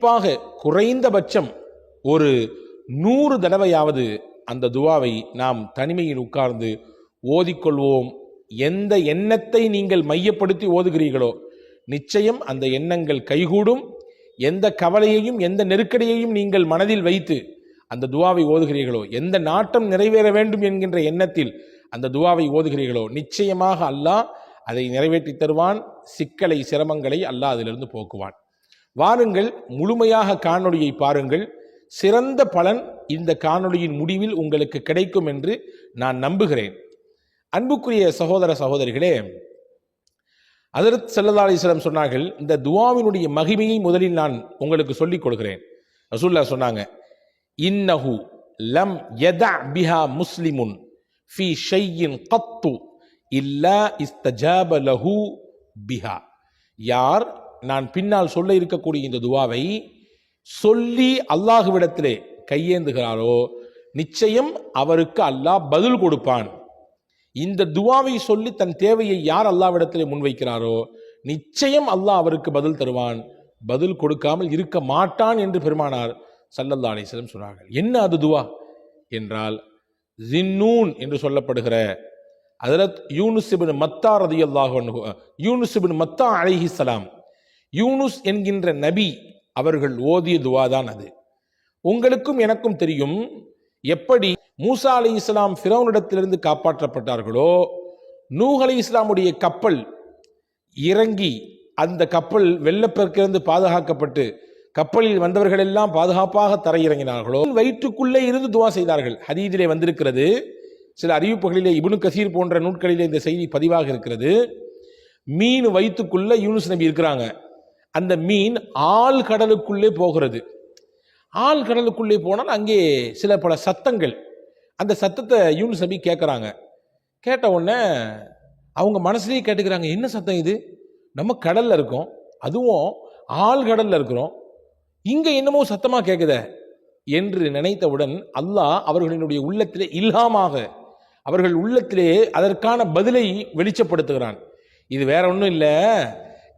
கண்டிப்பாக குறைந்தபட்சம் ஒரு நூறு தடவையாவது அந்த துவாவை நாம் தனிமையில் உட்கார்ந்து ஓதிக்கொள்வோம். எந்த எண்ணத்தை நீங்கள் மையப்படுத்தி ஓதுகிறீர்களோ நிச்சயம் அந்த எண்ணங்கள் கைகூடும். எந்த கவலையையும் எந்த நெருக்கடியையும் நீங்கள் மனதில் வைத்து அந்த துவாவை ஓதுகிறீர்களோ எந்த நாட்டம் நிறைவேற வேண்டும் என்கின்ற எண்ணத்தில் அந்த துவாவை ஓதுகிறீர்களோ நிச்சயமாக அல்லாஹ் அதை நிறைவேற்றி தருவான். சிக்கலை சிரமங்களை அல்லாஹ் அதிலிருந்து போக்குவான். வாருங்கள் முழுமையாக காணொளியை பாருங்கள். சிறந்த பலன் இந்த காணொளியின் முடிவில் உங்களுக்கு கிடைக்கும் என்று நான் நம்புகிறேன். அன்புக்குரிய சகோதர சகோதரிகளே அதரத் சல்லல்லா சொன்னார்கள் இந்த துவாவினுடைய மகிமையை முதலில் நான் உங்களுக்கு சொல்லிக் கொடுக்கிறேன் ரசூல்லா சொன்னாங்க இன்னஹு லம் யதா பிஹா முஸ்லிமுன் ஃபி ஷையின் கத்து இல்லா இஸ்தஜாப லஹு பிஹா. யார் நான் பின்னால் சொல்ல இருக்கக்கூடிய இந்த துவாவை சொல்லி அல்லாஹுவிடத்திலே கையேந்துகிறாரோ நிச்சயம் அவருக்கு அல்லாஹ் பதில் கொடுப்பான். இந்த துவாவை சொல்லி தன் தேவையை யார் அல்லாவிடத்திலே முன்வைக்கிறாரோ நிச்சயம் அல்லாஹ் அவருக்கு பதில் தருவான். பதில் கொடுக்காமல் இருக்க மாட்டான் என்று பெருமானார் சல்லல்லா அலிஸ்லம் சொன்னார்கள். என்ன அது துவா? என்றால் ஜின்னூன் என்று சொல்லப்படுகிற அதரத் யூனுசிபின் மத்தா ரதி அல்லாஹ் யூனுசிபின் மத்தா அலிஹிசலாம் யூனுஸ் என்கின்ற நபி அவர்கள் ஓதிய துவாதான் அது. உங்களுக்கும் எனக்கும் தெரியும் எப்படி மூசா அலி இஸ்லாம் ஃபிரௌனிடத்திலிருந்து காப்பாற்றப்பட்டார்களோ நூஹ் அலி இஸ்லாமுடைய கப்பல் இறங்கி அந்த கப்பல் வெள்ளப்பெருக்கிலிருந்து பாதுகாக்கப்பட்டு கப்பலில் வந்தவர்கள் எல்லாம் பாதுகாப்பாக தரையிறங்கினார்களோ வயிற்றுக்குள்ளே இருந்து துவா செய்தார்கள். ஹதீதிலே வந்திருக்கிறது சில அறிவிப்புகளிலே இபுனு கசீர் போன்ற நூட்களிலே இந்த செய்தி பதிவாக இருக்கிறது. மீன் வயிற்றுக்குள்ள யூனுஸ் நபி இருக்கிறாங்க. அந்த மீன் ஆள் கடலுக்குள்ளே போகிறது. ஆள் கடலுக்குள்ளே போனால் அங்கே சில பல சத்தங்கள். அந்த சத்தத்தை யூனுஸ் நபி கேட்குறாங்க. கேட்ட உடனே அவங்க மனசுலேயே கேட்டுக்கிறாங்க என்ன சத்தம் இது? நம்ம கடலில் இருக்கோம். அதுவும் ஆள் கடலில் இருக்கிறோம். இங்கே என்னமோ சத்தமாக கேட்குதே என்று நினைத்தவுடன் அல்லாஹ் அவர்களினுடைய உள்ளத்திலே இல்லாமாக அவர்கள் உள்ளத்திலே அதற்கான பதிலை வெளிச்சப்படுத்துகிறான். இது வேற ஒன்றும் இல்லை.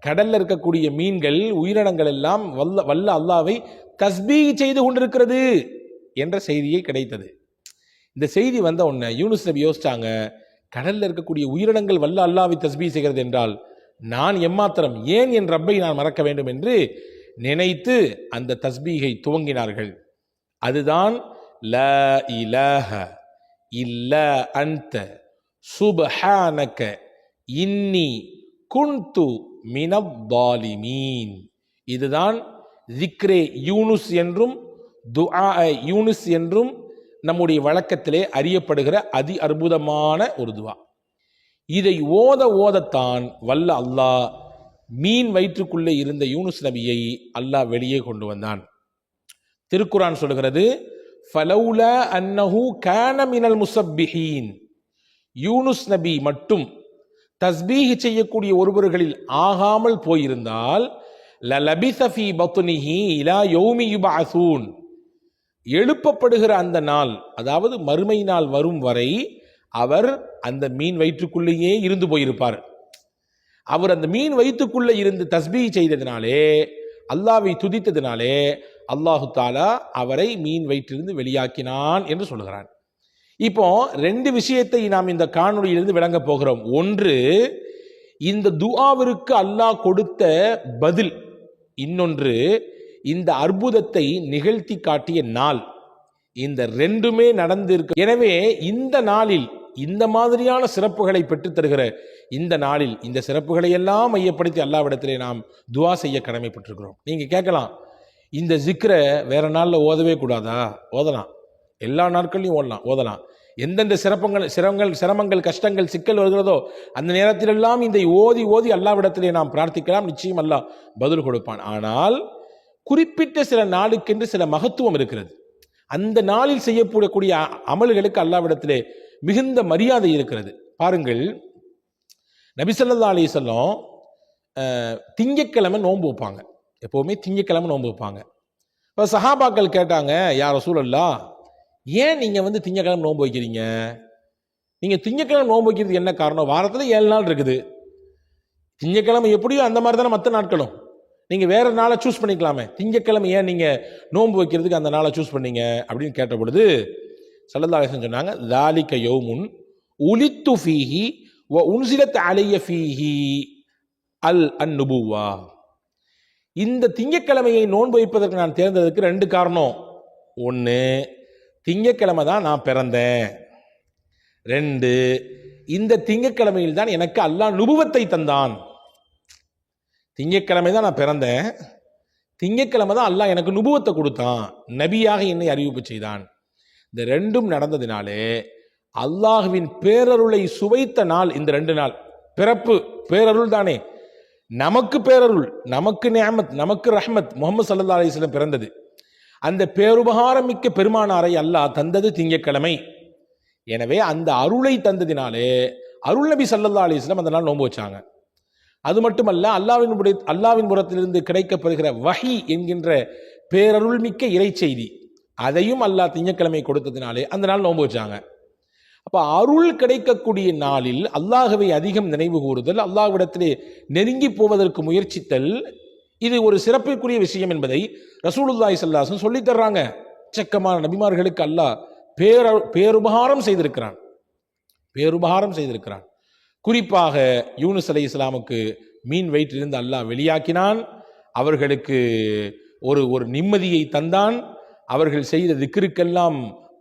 கடல்ல இருக்கக்கூடிய மீன்கள் உயிரினங்கள் எல்லாம் வல்ல வல்ல அல்லாவை தஸ்பீ செய்து கொண்டிருக்கிறது என்ற செய்தியை கிடைத்தது. இந்த செய்தி வந்த உடனே யூனுஸ் நபி யோசிச்சாங்க கடல்ல இருக்கக்கூடிய உயிரினங்கள் வல்ல அல்லாவை தஸ்பீ செய்கிறது என்றால் நான் எம்மாத்திரம் ஏன் என் ரப்பை நான் மறக்க வேண்டும் என்று நினைத்து அந்த தஸ்பீகை துவங்கினார்கள். அதுதான் ல இலஹ இல்ல அந்த சுபஹானக இன்னி குன்து மினப்பாலிமீன் இதுதான் திக்ரே யூனுஸ் என்றும் துஆ யூனுஸ் என்றும் நம்முடைய வழக்கத்திலே அறியப்படுகிற அதி அற்புதமான ஒரு துவா இதை ஓத ஓதத்தான் வல்ல அல்லாஹ் மீன் வயிற்றுக்குள்ளே இருந்த யூனுஸ் நபியை அல்லாஹ் வெளியே கொண்டு வந்தான். திருக்குரான் சொல்கிறது ஃபலௌல அன்னஹு கேன மினல் முசப்பிஹீன். யூனுஸ் நபி மட்டும் தஸ்பீகி செய்யக்கூடிய ஒருவர்களில் ஆகாமல் போயிருந்தால் லலபிஸ ஃபீ பத்னிஹி இலா யௌமி யுபஅஸூன் எழுப்பப்படுகிற அந்த நாள் அதாவது மறுமை நாள் வரும் வரை அவர் அந்த மீன் வயிற்றுக்குள்ளேயே இருந்து போயிருப்பார். அவர் அந்த மீன் வயிற்றுக்குள்ளே இருந்து தஸ்பீ செய்ததினாலே அல்லாவை துதித்ததினாலே அல்லாஹு தாலா அவரை மீன் வயிற்றிலிருந்து வெளியாக்கினான் என்று சொல்கிறான். இப்போ ரெண்டு விஷயத்தை நாம் இந்த காணொலியிலிருந்து விளங்க போகிறோம். ஒன்று இந்த துஆவிற்கு அல்லாஹ் கொடுத்த பதில். இன்னொன்று இந்த அற்புதத்தை நிகழ்த்தி காட்டிய நாள். இந்த ரெண்டுமே நடந்திருக்கு எனவே இந்த நாளில் இந்த மாதிரியான சிறப்புகளை பெற்றுத்தருகிற இந்த நாளில் இந்த சிறப்புகளை எல்லாம் மையப்படுத்தி அல்லாவிடத்திலே நாம் துவா செய்ய கடமைப்பட்டிருக்கிறோம். நீங்க கேட்கலாம் இந்த ஜிக்ரை வேற நாளில் ஓதவே கூடாதா? ஓதலாம். எல்லா நாட்கள்லையும் ஓடலாம் ஓதலாம். எந்தெந்த சிறப்பங்கள் சிரமங்கள் சிரமங்கள் கஷ்டங்கள் சிக்கல் வருகிறதோ அந்த நேரத்திலெல்லாம் இந்த ஓதி ஓதி அல்லாவிடத்திலே நாம் பிரார்த்திக்கலாம். நிச்சயம் அல்லாஹ் பதில் கொடுப்பான். ஆனால் குறிப்பிட்ட சில நாளுக்கென்று சில மகத்துவம் இருக்கிறது. அந்த நாளில் செய்யப்படக்கூடிய அமல்களுக்கு அல்லாவிடத்திலே மிகுந்த மரியாதை இருக்கிறது. பாருங்கள் நபிசல்லா அலிசல்லம் திங்கக்கிழமை நோன்பு வைப்பாங்க. எப்போவுமே திங்கக்கிழமை நோன்பு வைப்பாங்க. இப்போ சஹாபாக்கள் கேட்டாங்க யார் சூழல்லா ஏன் நீங்கள் வந்து திங்கக்கிழமை நோன்பு வைக்கிறீங்க? நீங்கள் திங்கக்கிழமை நோன்பு வைக்கிறதுக்கு என்ன காரணம்? வாரத்தில் ஏழு நாள் இருக்குது. திங்கக்கிழமை எப்படியோ அந்த மாதிரி தானே மற்ற நாட்களும். நீங்கள் வேறு நாளை சூஸ் பண்ணிக்கலாமே. திங்கக்கிழமை ஏன் நீங்கள் நோன்பு வைக்கிறதுக்கு அந்த நாளை சூஸ் பண்ணீங்க? அப்படின்னு கேட்ட பொழுது சல்லல்லாஹன் சொன்னாங்க தாலிக யௌமுன் உலித்து ஃபீஹி வ உன்சிலத் அலைய ஃபீஹி அல் அந்நுபுவா இந்த திங்கக்கிழமையை நோன்பு வைப்பதற்கு நான் தேர்ந்ததுக்கு ரெண்டு காரணம். ஒன்று திங்கக்கிழமை தான் நான் பிறந்தேன். ரெண்டு இந்த திங்கக்கிழமையில் தான் எனக்கு அல்லாஹ் நுபுவத்தை தந்தான். திங்கக்கிழமை தான் நான் பிறந்தேன். திங்கக்கிழமை தான் அல்லாஹ் எனக்கு நுபுவத்தை கொடுத்தான். நபியாக என்னை அறிவிப்பு செய்தான். இந்த ரெண்டும் நடந்ததினாலே அல்லாஹுவின் பேரருளை சுவைத்த நாள் இந்த ரெண்டு நாள். பிறப்பு பேரருள் தானே. நமக்கு பேரருள் நமக்கு நியாமத் நமக்கு ரஹ்மத் முகமது சல்லா அலிஸ்லம் பிறந்தது. அந்த பேருபகாரம் மிக்க பெருமானாரை அல்லாஹ் தந்தது திங்கக்கிழமை எனவே அந்த அருளை தந்ததினாலே அருள் நபி சல்லல்லா அலிஸ்லாம் அந்த நாள் நோன்பு வச்சாங்க. அது மட்டுமல்ல அல்லாவின் அல்லாவின் புறத்திலிருந்து கிடைக்கப்படுகிற வகி என்கின்ற பேரருள் மிக்க இறை செய்தி அதையும் அல்லாஹ் திங்கக்கிழமை கொடுத்ததினாலே அந்த நாள் நோன்பு வச்சாங்க. அப்போ அருள் கிடைக்கக்கூடிய நாளில் அல்லாஹுவை அதிகம் நினைவு கூறுதல் அல்லாஹ்விடத்திலே நெருங்கி போவதற்கு முயற்சித்தல் இது ஒரு சிறப்பிற்குரிய விஷயம் என்பதை ரசூலுல்லாய் சல்லாசன் சொல்லித்தர்றாங்க எச்சக்கமான நபிமார்களுக்கு அல்லாஹ் பேர பேருபகாரம் செய்திருக்கிறான். பேருபகாரம் செய்திருக்கிறான். குறிப்பாக யூனுஸ் அலி இஸ்லாமுக்கு மீன் வயிற்றிலிருந்து அல்லாஹ் வெளியாக்கினான். அவர்களுக்கு ஒரு ஒரு நிம்மதியை தந்தான். அவர்கள் செய்த திக்கிற்கெல்லாம்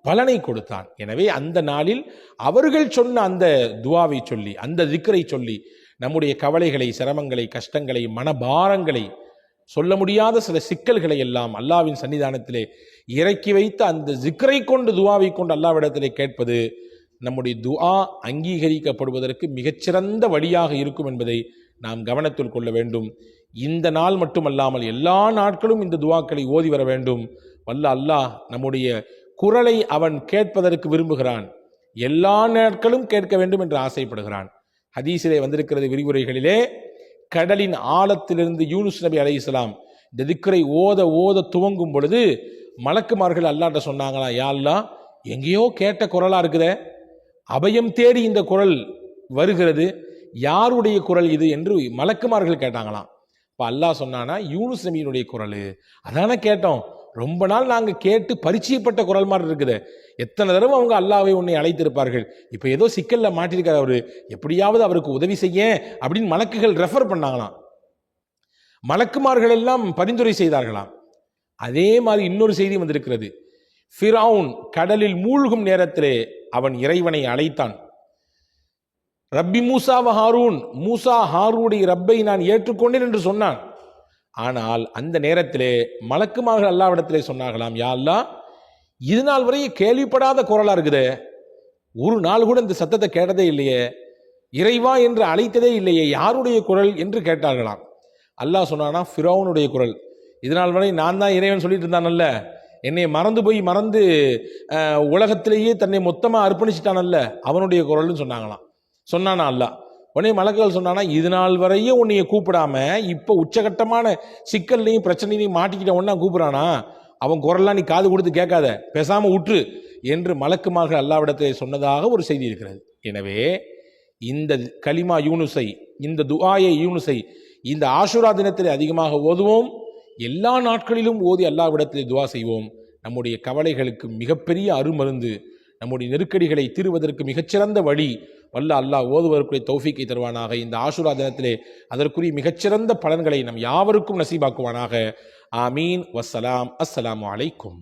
பலனை கொடுத்தான். எனவே அந்த நாளில் அவர்கள் சொன்ன அந்த துவாவை சொல்லி அந்த திக்கரை சொல்லி நம்முடைய கவலைகளை சிரமங்களை கஷ்டங்களை மனபாரங்களை சொல்ல முடியாத சில சிக்கல்களை எல்லாம் அல்லாவின் சன்னிதானத்திலே இறக்கி வைத்து அந்த ஜிக்கரை கொண்டு துவாவை கொண்டு அல்லாவிடத்திலே கேட்பது நம்முடைய துஆ அங்கீகரிக்கப்படுவதற்கு மிகச்சிறந்த வழியாக இருக்கும் என்பதை நாம் கவனத்தில் கொள்ள வேண்டும். இந்த நாள் மட்டுமல்லாமல் எல்லா நாட்களும் இந்த துவாக்களை ஓதி வர வேண்டும். வல்ல அல்லாஹ் நம்முடைய குரலை அவன் கேட்பதற்கு விரும்புகிறான். எல்லா நாட்களும் கேட்க வேண்டும் என்று ஆசைப்படுகிறான். ஹதீஸிலே வந்திருக்கிறது விரிவுரைகளிலே கடலின் ஆழத்திலிருந்து யூனுஸ் நபி அலைஹிஸ்ஸலாம் இந்த திக்கரை ஓத ஓத துவங்கும் பொழுது மலக்குமார்கள் அல்லாட்ட சொன்னாங்களா யா எங்கேயோ கேட்ட குரலா இருக்குதே. அபயம் தேடி இந்த குரல் வருகிறது. யாருடைய குரல் இது? என்று மலக்குமார்கள் கேட்டாங்களாம். இப்போ அல்லாஹ் சொன்னானா யூனுஸ் நபியினுடைய குரல். அதானே கேட்டோம். ரொம்ப நாள் நாங்கள் கேட்டு பரிச்சயப்பட்ட குரல் மாதிரி இருக்குது. எத்தனை தடவை அவங்க அல்லாவை உன்னை அழைத்திருப்பார்கள்? இப்போ ஏதோ சிக்கலில் மாட்டிருக்காரு அவர். எப்படியாவது அவருக்கு உதவி செய்ய அப்படின்னு மலக்குகள் ரெஃபர் பண்ணாங்களாம். மலக்குமார்கள் எல்லாம் பரிந்துரை செய்தார்களாம். அதே மாதிரி இன்னொரு செய்தி வந்திருக்கிறது. ஃபிரவுன் கடலில் மூழ்கும் நேரத்திலே அவன் இறைவனை அழைத்தான். ரப்பி மூசா ஹாரூன். மூசா ஹாரூடைய ரப்பை நான் ஏற்றுக்கொண்டேன் என்று சொன்னான். ஆனால் அந்த நேரத்திலே மலக்குமார்கள் அல்லாவிடத்திலே சொன்னார்களாம் யா அல்லாஹ் இது நாள் வரை கேள்விப்படாத குரலா இருக்குது. ஒரு நாள் கூட இந்த சத்தத்தை கேட்டதே இல்லையே. இறைவா என்று அழைத்ததே இல்லையே. யாருடைய குரல்? என்று கேட்டார்களாம். அல்லாஹ் சொன்னானா ஃபிரௌனுடைய குரல். இதனால் வரை நான் தான் இறைவன் சொல்லிட்டு இருந்தானல்ல. என்னை மறந்து போய் மறந்து உலகத்திலேயே தன்னை மொத்தமாக அர்ப்பணிச்சிட்டானல்ல. அவனுடைய குரல்னு சொன்னாங்களாம். சொன்னானா அல்லாஹ் உடனே மலக்குகள் சொன்னானா இது நாள் வரையும் உன்னைய கூப்பிடாம இப்போ உச்சகட்டமான சிக்கல்லையும் பிரச்சனையிலையும் மாட்டிக்கிட்ட ஒன்றா கூப்பிட்றானா? அவன் குரல்லாம் நீ காது கொடுத்து கேட்காத பேசாமல் உற்று என்று மலக்குமார்கள் அல்லாவிடத்தை சொன்னதாக ஒரு செய்தி இருக்கிறது. எனவே இந்த கலிமா யூனுஸை இந்த துஆயை யூனுஸை இந்த ஆஷுரா தினத்தில் அதிகமாக ஓதுவோம். எல்லா நாட்களிலும் ஓதி அல்லாவிடத்தில் துவா செய்வோம். நம்முடைய கவலைகளுக்கு மிகப்பெரிய அருமருந்து நம்முடைய நெருக்கடிகளை தீர்வதற்கு மிகச்சிறந்த வழி வல்ல அல்லாஹ் ஓதுவதற்குரிய தௌஃபிக்கை தருவானாக. இந்த ஆஷுரா தினத்திலே அதற்குரிய மிகச்சிறந்த பலன்களை நம் யாவருக்கும் நசீபாக்குவானாக. ஆமீன். வஸ்ஸலாம். அஸ்ஸலாமு அலைக்கும்.